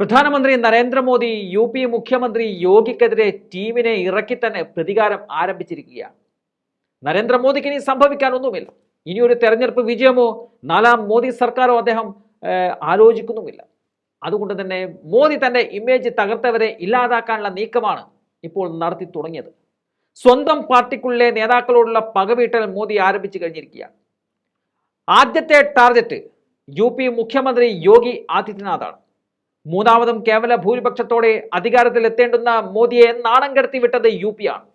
പ്രധാനമന്ത്രി Narendra Modi U P മുഖ്യമന്ത്രി യോഗിക്കെതിരെ ടീമിനെ ഇറക്കി തന്നെ പ്രതികാരം ആരംഭിച്ചിരിക്കുകയാണ്. നരേന്ദ്രമോദിക്ക് ഇനി സംഭവിക്കാനൊന്നുമില്ല. ഇനി ഒരു തെരഞ്ഞെടുപ്പ് വിജയമോ നാലാം മോദി സർക്കാരോ അദ്ദേഹം ആലോചിക്കുന്നുമില്ല. അതുകൊണ്ട് തന്നെ മോദി തന്റെ ഇമേജ് തകർത്തവരെ ഇല്ലാതാക്കാനുള്ള നീക്കമാണ് ഇപ്പോൾ നടത്തി തുടങ്ങിയത്. സ്വന്തം പാർട്ടിക്കുള്ളിലെ നേതാക്കളോടുള്ള പകവീട്ടൽ മോദി ആരംഭിച്ചു കഴിഞ്ഞിരിക്കുകയാണ്. ആദ്യത്തെ ടാർഗറ്റ് യു മുഖ്യമന്ത്രി യോഗി ആദിത്യനാഥാണ്. മൂന്നാമതും കേവല ഭൂരിപക്ഷത്തോടെ അധികാരത്തിൽ എത്തേണ്ടുന്ന മോദിയെ നാണം കടത്തി വിട്ടത് യു പി ആണ്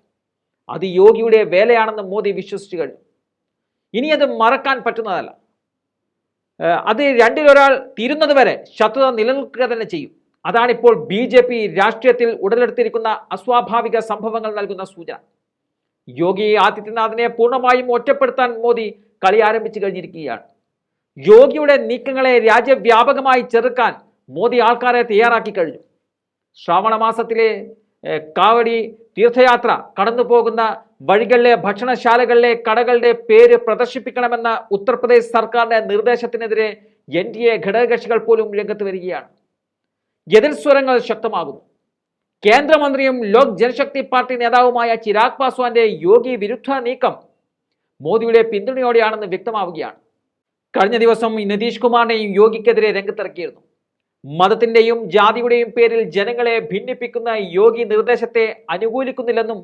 അത് യോഗിയുടെ വേലയാണെന്ന് മോദി വിശ്വസിച്ചു കഴിഞ്ഞു. ഇനി അത് മറക്കാൻ പറ്റുന്നതല്ല. അത് രണ്ടിലൊരാൾ തീരുന്നത് വരെ ശത്രുത നിലനിൽക്കുക തന്നെ ചെയ്യും. അതാണിപ്പോൾ ബി ജെ പി രാഷ്ട്രീയത്തിൽ ഉടലെടുത്തിരിക്കുന്ന അസ്വാഭാവിക സംഭവങ്ങൾ നൽകുന്ന സൂചന. യോഗി ആദിത്യനാഥിനെ പൂർണമായും ഒറ്റപ്പെടുത്താൻ മോദി കളി ആരംഭിച്ചു കഴിഞ്ഞിരിക്കുകയാണ്. യോഗിയുടെ നീക്കങ്ങളെ രാജ്യവ്യാപകമായി ചെറുക്കാൻ മോദി ആൾക്കാരെ തയ്യാറാക്കി കഴിഞ്ഞു. ശ്രാവണ മാസത്തിലെ കാവടി തീർത്ഥയാത്ര കടന്നു പോകുന്ന വഴികളിലെ ഭക്ഷണശാലകളിലെ കടകളുടെ പേര് പ്രദർശിപ്പിക്കണമെന്ന ഉത്തർപ്രദേശ് സർക്കാരിന്റെ നിർദ്ദേശത്തിനെതിരെ എൻ ഡി എ ഘടകകക്ഷികൾ പോലും രംഗത്ത് വരികയാണ്. എതിർ സ്വരങ്ങൾ ശക്തമാകുന്നു. കേന്ദ്രമന്ത്രിയും ലോക് ജനശക്തി പാർട്ടി നേതാവുമായ ചിരാഗ് പാസ്വാന്റെ യോഗി വിരുദ്ധ നീക്കം മോദിയുടെ പിന്തുണയോടെയാണെന്ന് വ്യക്തമാവുകയാണ്. കഴിഞ്ഞ ദിവസം നിതീഷ് കുമാറിനെയും യോഗിക്കെതിരെ രംഗത്തിറക്കിയിരുന്നു. മതത്തിന്റെയും ജാതിയുടെയും പേരിൽ ജനങ്ങളെ ഭിന്നിപ്പിക്കുന്ന യോഗി നിർദ്ദേശത്തെ അനുകൂലിക്കുന്നില്ലെന്നും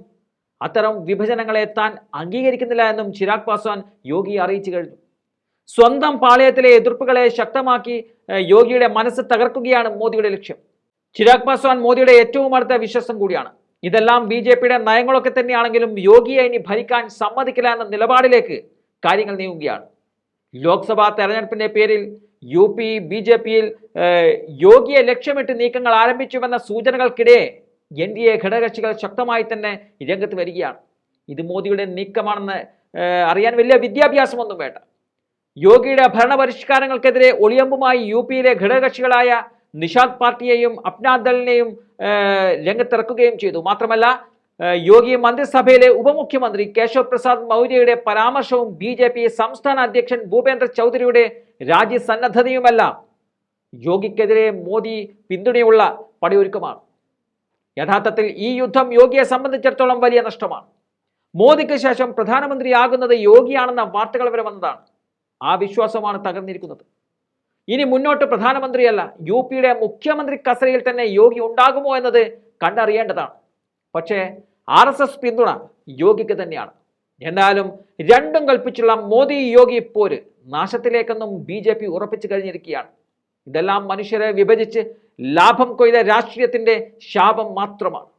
അത്തരം വിഭജനങ്ങളെ താൻ അംഗീകരിക്കുന്നില്ല എന്നും ചിരാഗ് പാസ്വാൻ യോഗി അറിയിച്ചു കഴിഞ്ഞു. സ്വന്തം പാളയത്തിലെ എതിർപ്പുകളെ ശക്തമാക്കി യോഗിയുടെ മനസ്സ് തകർക്കുകയാണ് മോദിയുടെ ലക്ഷ്യം. ചിരാഗ് പാസ്വാൻ മോദിയുടെ ഏറ്റവും അടുത്ത വിശ്വാസം കൂടിയാണ്. ഇതെല്ലാം ബി ജെ പിയുടെ നയങ്ങളൊക്കെ തന്നെയാണെങ്കിലും യോഗിയെ ഇനി ഭരിക്കാൻ സമ്മതിക്കില്ല എന്ന നിലപാടിലേക്ക് കാര്യങ്ങൾ നീങ്ങുകയാണ്. ലോക്സഭാ തെരഞ്ഞെടുപ്പിന്റെ പേരിൽ യു പി ബി ജെ പിയിൽ യോഗിയെ ലക്ഷ്യമിട്ട് നീക്കങ്ങൾ ആരംഭിച്ചുവെന്ന സൂചനകൾക്കിടെ എൻ ഡി എ ഘടകകക്ഷികൾ ശക്തമായി തന്നെ രംഗത്ത് വരികയാണ്. ഇത് മോദിയുടെ നീക്കമാണെന്ന് അറിയാൻ വലിയ വിദ്യാഭ്യാസമൊന്നും വേണ്ട. യോഗിയുടെ ഭരണപരിഷ്കാരങ്ങൾക്കെതിരെ ഒളിയമ്പുമായി യു പിയിലെ ഘടകകക്ഷികളായ നിഷാദ് പാർട്ടിയെയും അപ്നാദളിനെയും രംഗത്തിറക്കുകയും ചെയ്തു. മാത്രമല്ല യോഗി മന്ത്രിസഭയിലെ ഉപമുഖ്യമന്ത്രി കേശവ് പ്രസാദ് മൗര്യയുടെ പരാമർശവും ബി ജെ പി സംസ്ഥാന അധ്യക്ഷൻ ഭൂപേന്ദ്ര ചൗധരിയുടെ രാജ്യസന്നദ്ധതയുമെല്ലാം. യോഗിക്കെതിരെ മോദി പിന്തുണയുള്ള പടിയൊരുക്കമാണ്. യഥാർത്ഥത്തിൽ ഈ യുദ്ധം യോഗിയെ സംബന്ധിച്ചിടത്തോളം വലിയ നഷ്ടമാണ്. മോദിക്ക് ശേഷം പ്രധാനമന്ത്രിയാകുന്നത് യോഗിയാണെന്ന വാർത്തകൾ വരെ വന്നതാണ്. ആ വിശ്വാസമാണ് തകർന്നിരിക്കുന്നത്. ഇനി മുന്നോട്ട് പ്രധാനമന്ത്രിയല്ല യു പിയുടെ മുഖ്യമന്ത്രി കസരയിൽ തന്നെ യോഗി ഉണ്ടാകുമോ എന്നത് കണ്ടറിയേണ്ടതാണ്. പക്ഷേ ആർ എസ് എസ് പിന്തുണ യോഗിക്ക് തന്നെയാണ്. എന്നാലും രണ്ടും കൽപ്പിച്ചുള്ള മോദി യോഗി പോര് നാശത്തിലേക്കെന്നും ബി ജെ പി ഉറപ്പിച്ചു കഴിഞ്ഞിരിക്കുകയാണ്. ഇതെല്ലാം മനുഷ്യരെ വിഭജിച്ച് ലാഭം കൊയ്ത രാഷ്ട്രീയത്തിന്റെ ശാപം മാത്രമാണ്.